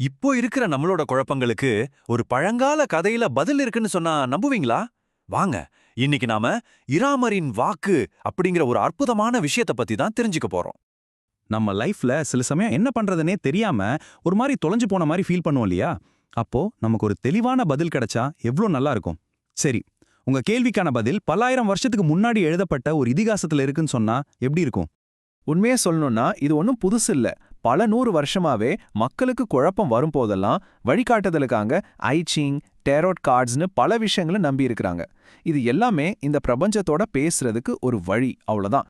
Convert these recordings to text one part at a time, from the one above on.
இப்போ இருக்கிற நம்மளோட குழப்பங்களுக்கு ஒரு பழங்கால கதையில பதில் இருக்குன்னு சொன்னா நம்புவீங்களா? வாங்க இன்னைக்கு நாம இராமரின் வாக்கு அப்படிங்கிற ஒரு அற்புதமான விஷயத்தை பத்தி தான் தெரிஞ்சுக்க போறோம். நம்ம லைஃப்ல சில சமயம் என்ன பண்றதுனே தெரியாம ஒரு மாதிரி தொலைஞ்சு போன மாதிரி ஃபீல் பண்ணுவோம் இல்லையா? அப்போ நமக்கு ஒரு தெளிவான பதில் கிடைச்சா எவ்ளோ நல்லா இருக்கும். சரி உங்க கேள்விக்கான பதில் பல்லாயிரம் வருஷத்துக்கு முன்னாடி எழுதப்பட்ட ஒரு இதிகாசத்துல இருக்குன்னு சொன்னா எப்படி இருக்கும்? உண்மையே சொல்லணும்னா இது ஒன்றும் புதுசு இல்ல. பல நூறு வருஷமாவே மக்களுக்கு குழப்பம் வரும்போதெல்லாம் வழிகாட்டுதலுக்காக ஐச்சிங் டேரோட் கார்ட்ஸ்னு பல விஷயங்களை நம்பி இருக்கிறாங்க. இது எல்லாமே இந்த பிரபஞ்சத்தோட பேசுறதுக்கு ஒரு வழி அவ்வளோதான்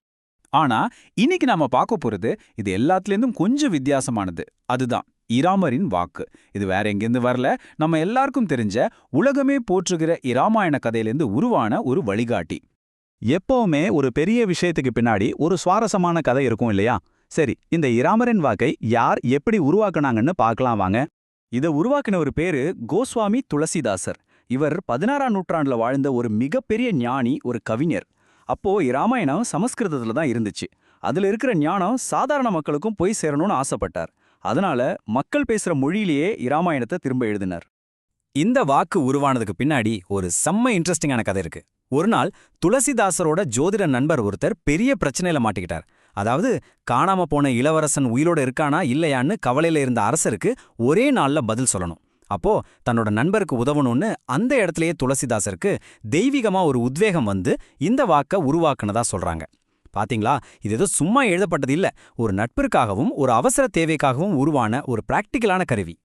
ஆனா இன்னைக்கு நாம பார்க்க போறது இது எல்லாத்துலேருந்தும் கொஞ்சம் வித்தியாசமானது. அதுதான் இராமரின் வாக்கு. இது வேற எங்கேருந்து வரல? நம்ம எல்லாருக்கும் தெரிஞ்ச உலகமே போற்றுகிற இராமாயண கதையிலேருந்து உருவான ஒரு வழிகாட்டி. எப்பவுமே ஒரு பெரிய விஷயத்துக்கு பின்னாடி ஒரு சுவாரஸ்யமான கதை இருக்கும் இல்லையா? சரி இந்த இராமரின் வாக்கை யார் எப்படி உருவாக்குனாங்கன்னு பார்க்கலாம் வாங்க. இதை உருவாக்கின ஒரு பேரு கோஸ்வாமி துளசிதாசர். இவர் பதினாறாம் நூற்றாண்டுல வாழ்ந்த ஒரு மிகப்பெரிய ஞானி ஒரு கவிஞர். அப்போ இராமாயணம் சமஸ்கிருதத்துல தான் இருந்துச்சு. அதுல இருக்கிற ஞானம் சாதாரண மக்களுக்கும் போய் சேரணும்னு ஆசைப்பட்டார். அதனால மக்கள் பேசுற மொழியிலேயே இராமாயணத்தை திரும்ப எழுதினார். இந்த வாக்கு உருவானதுக்கு பின்னாடி ஒரு செம்ம இன்ட்ரெஸ்டிங்கான கதை இருக்கு. ஒரு நாள் துளசிதாசரோட ஜோதிட நண்பர் ஒருத்தர் பெரிய பிரச்சனையில மாட்டிக்கிட்டார். அதாவது காணாம போன இளவரசன் உயிரோட இருக்கானா இல்லையான்னு கவலையில இருந்த அரசருக்கு ஒரே நாள்ல பதில் சொல்லணும். அப்போ தன்னோட நண்பருக்கு உதவணும்னு அந்த இடத்துலயே துளசிதாசருக்கு தெய்வீகமா ஒரு உத்வேகம் வந்து இந்த வாக்க உருவாக்குனதா சொல்றாங்க. பாத்தீங்களா? இது ஏதோ சும்மா எழுதப்பட்டது இல்ல. ஒரு நட்பிற்காகவும் ஒரு அவசர தேவைக்காகவும் உருவான ஒரு பிராக்டிக்கலான கருவி.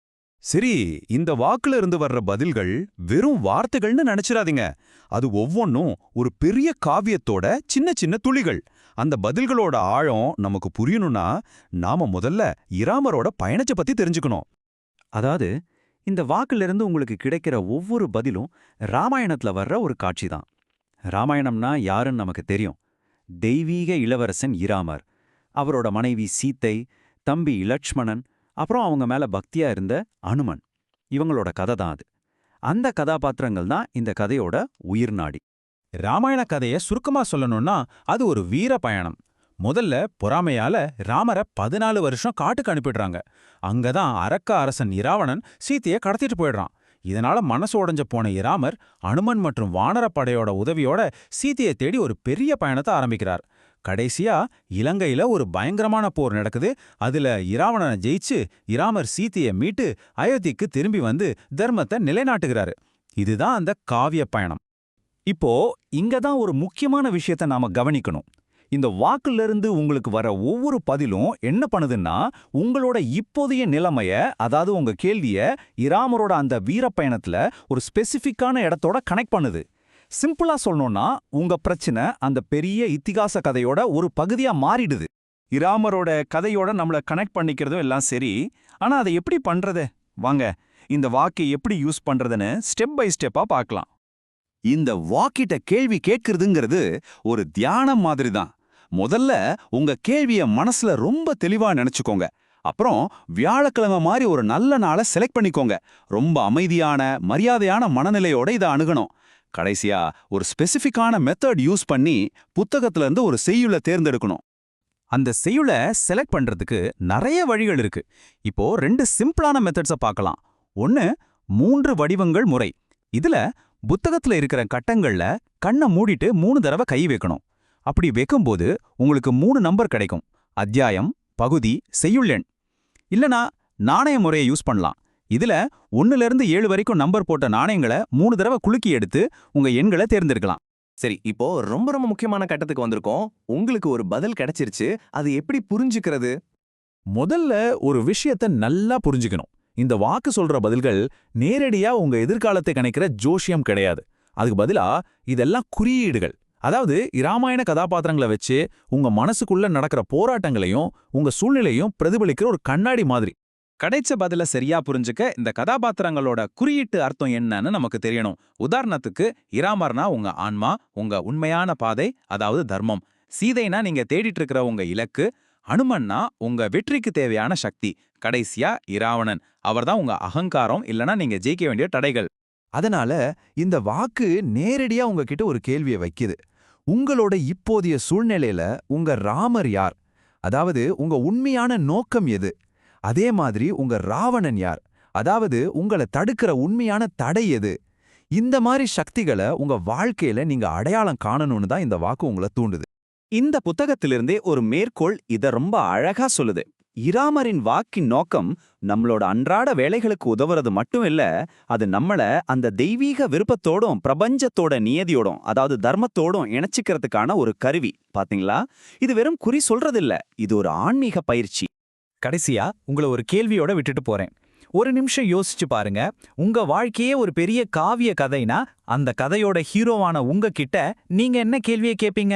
சரி இந்த வாக்குல இருந்து வர்ற பதில்கள் வெறும் வார்த்தைகள்னு நினைச்சிடாதீங்க அது ஒவ்வொன்றும் ஒரு பெரிய காவியத்தோட சின்ன சின்ன துளிகள். அந்த பதில்களோட ஆழம் நமக்கு புரியணும்னா நாம முதல்ல இராமரோட பயணத்தை பத்தி தெரிஞ்சுக்கணும். அதாவது இந்த வாக்கிலிருந்து உங்களுக்கு கிடைக்கிற ஒவ்வொரு பதிலும் ராமாயணத்துல வர்ற ஒரு காட்சி தான். ராமாயணம்னா யாருன்னு நமக்கு தெரியும். தெய்வீக இளவரசன் இராமர். அவரோட மனைவி சீத்தை தம்பி லட்சுமணன் அப்புறம் அவங்க மேல பக்தியா இருந்த அனுமன். இவங்களோட கதை தான் அது. அந்த கதாபாத்திரங்கள் தான் இந்த கதையோட உயிர் நாடி. ராமாயண கதைய சுருக்கமா சொல்லணும்னா அது ஒரு வீர பயணம். முதல்ல பொறாமையால ராமரை பதினாலு வருஷம் காட்டுக்கு அனுப்பிடுறாங்க. அங்கதான் அரக்க அரசன் இராவணன் சீத்தையை கடத்திட்டு போயிடுறான். இதனால மனசு உடஞ்ச போன இராமர் அனுமன் மற்றும் வானரப் படையோட உதவியோட சீத்தையை தேடி ஒரு பெரிய பயணத்தை ஆரம்பிக்கிறார். கடைசியா இலங்கையில ஒரு பயங்கரமான போர் நடக்குது. அதுல இராவணனை ஜெயிச்சு இராமர் சீத்தையை மீட்டு அயோத்திக்கு திரும்பி வந்து தர்மத்தை நிலைநாட்டுகிறாரு. இதுதான் அந்த காவிய பயணம். இப்போ இங்க தான் ஒரு முக்கியமான விஷயத்த நாம கவனிக்கணும். இந்த வாக்குல இருந்து உங்களுக்கு வர ஒவ்வொரு பதிலும் என்ன பண்ணுதுன்னா உங்களோட இப்போதைய நிலைமைய அதாவது உங்க கேள்விய இராமரோட அந்த வீரப்பயணத்துல ஒரு ஸ்பெசிஃபிக்கான இடத்தோட கனெக்ட் பண்ணுது. சிம்பிளா சொல்லணும்னா உங்க பிரச்சனை அந்த பெரிய இத்திகாச கதையோட ஒரு பகுதியா மாறிடுது. இராமரோட கதையோட நம்மள கனெக்ட் பண்ணிக்கிறதும் எல்லாம் சரி ஆனா அதை எப்படி பண்றது? வாங்க இந்த வாக்கை எப்படி யூஸ் பண்றதுன்னு ஸ்டெப் பை ஸ்டெப்பா பார்க்கலாம். இந்த வாக்கிட்ட கேள்வி கேட்கறதுங்கிறது ஒரு தியானம் மாதிரி தான் முதல்ல உங்க கேள்விய மனசுல ரொம்ப தெளிவா நினைச்சுக்கோங்க. அப்புறம் வியாழக்கிழமை மாதிரி ஒரு நல்ல நாளை செலக்ட் பண்ணிக்கோங்க. ரொம்ப அமைதியான மரியாதையான மனநிலையோட இதை அணுகணும். கடைசியா ஒரு ஸ்பெசிஃபிக்கான மெத்தட் யூஸ் பண்ணி புத்தகத்துல இருந்து ஒரு செய்யுளை தேர்ந்தெடுக்கணும். அந்த செய்யுளை செலக்ட் பண்றதுக்கு நிறைய வழிகள் இருக்கு. இப்போ ரெண்டு சிம்பிளான மெத்தட்ஸை பார்க்கலாம். ஒன்னு மூன்று வடிவங்கள் முறை. இதுல புத்தகத்துல இருக்கிற கட்டங்கள்ல கண்ணை மூடிட்டு மூணு தடவை கை வைக்கணும். அப்படி வைக்கும்போது உங்களுக்கு மூணு நம்பர் கிடைக்கும். அத்தியாயம் பகுதி செய்யுள் எண். இல்லனா நாணய முறையை யூஸ் பண்ணலாம். இதுல ஒன்னுல இருந்து ஏழு வரைக்கும் நம்பர் போட்ட நாணயங்களை மூணு தடவை குலுக்கி எடுத்து உங்க எண்களை தேர்ந்தெடுக்கலாம். சரி இப்போ ரொம்ப ரொம்ப முக்கியமான கட்டத்துக்கு வந்திருக்கோம். உங்களுக்கு ஒரு பதில் கிடைச்சிருச்சு. அது எப்படி புரிஞ்சுக்கிறது? முதல்ல ஒரு விஷயத்த நல்லா புரிஞ்சுக்கணும். இந்த வாக்கு சொல்ற பதில்கள் நேரடியா உங்க எதிர்காலத்தை கணிக்கிற ஜோஷியம் கிடையாது. அதுக்கு பதிலா இதெல்லாம் குறியீடுகள். அதாவது இராமாயண கதாபாத்திரங்களை வச்சு உங்க மனசுக்குள்ள நடக்கிற போராட்டங்களையும் உங்க சூழ்நிலையும் பிரதிபலிக்கிற ஒரு கண்ணாடி மாதிரி. கிடைச்ச பதில சரியா புரிஞ்சுக்க இந்த கதாபாத்திரங்களோட குறியீட்டு அர்த்தம் என்னன்னு நமக்கு தெரியணும். உதாரணத்துக்கு இராமர்னா உங்க ஆன்மா உங்க உண்மையான பாதை அதாவது தர்மம். சீதைனா நீங்க தேடிட்டு இருக்கிற உங்க இலக்கு அனுமன்னா உங்க வெற்றிக்கு தேவையான சக்தி. கடைசியா இராவணன். அவர்தான் உங்க அகங்காரம் இல்லனா நீங்க ஜெயிக்க வேண்டிய தடைகள். அதனால இந்த வாக்கு நேரடியா உங்ககிட்ட ஒரு கேள்வியை வைக்குது. உங்களோட இப்போதைய சூழ்நிலையில உங்க ராமர் யார்? அதாவது உங்க உண்மையான நோக்கம் எது? அதே மாதிரி உங்க ராவணன் யார்? அதாவது உங்களை தடுக்கிற உண்மையான தடை எது? இந்த மாதிரி சக்திகளை உங்க வாழ்க்கையில நீங்க அடையாளம் காணணும்னு தான் இந்த வாக்கு உங்களை தூண்டுது. இந்த புத்தகத்திலிருந்தே ஒரு மேற்கோள் இத ரொம்ப அழகா சொல்லுது. இராமரின் வாக்கின் நோக்கம் நம்மளோட அன்றாட வேலைகளுக்கு உதவுறது மட்டும் இல்ல அது நம்மள அந்த தெய்வீக விருப்பத்தோடும் பிரபஞ்சத்தோட நியதியோடும் அதாவது தர்மத்தோடும் இணைச்சிக்கிறதுக்கான ஒரு கருவி. பாத்தீங்களா? இது வெறும் குறி சொல்றதில்ல இது ஒரு ஆன்மீக பயிற்சி. கடைசியா உங்களை ஒரு கேள்வியோட விட்டுட்டு போறேன். ஒரு நிமிஷம் யோசிச்சு பாருங்க. உங்க வாழ்க்கையே ஒரு பெரிய காவிய கதைனா அந்த கதையோட ஹீரோவான உங்க கிட்ட நீங்க என்ன கேள்வியை கேட்பீங்க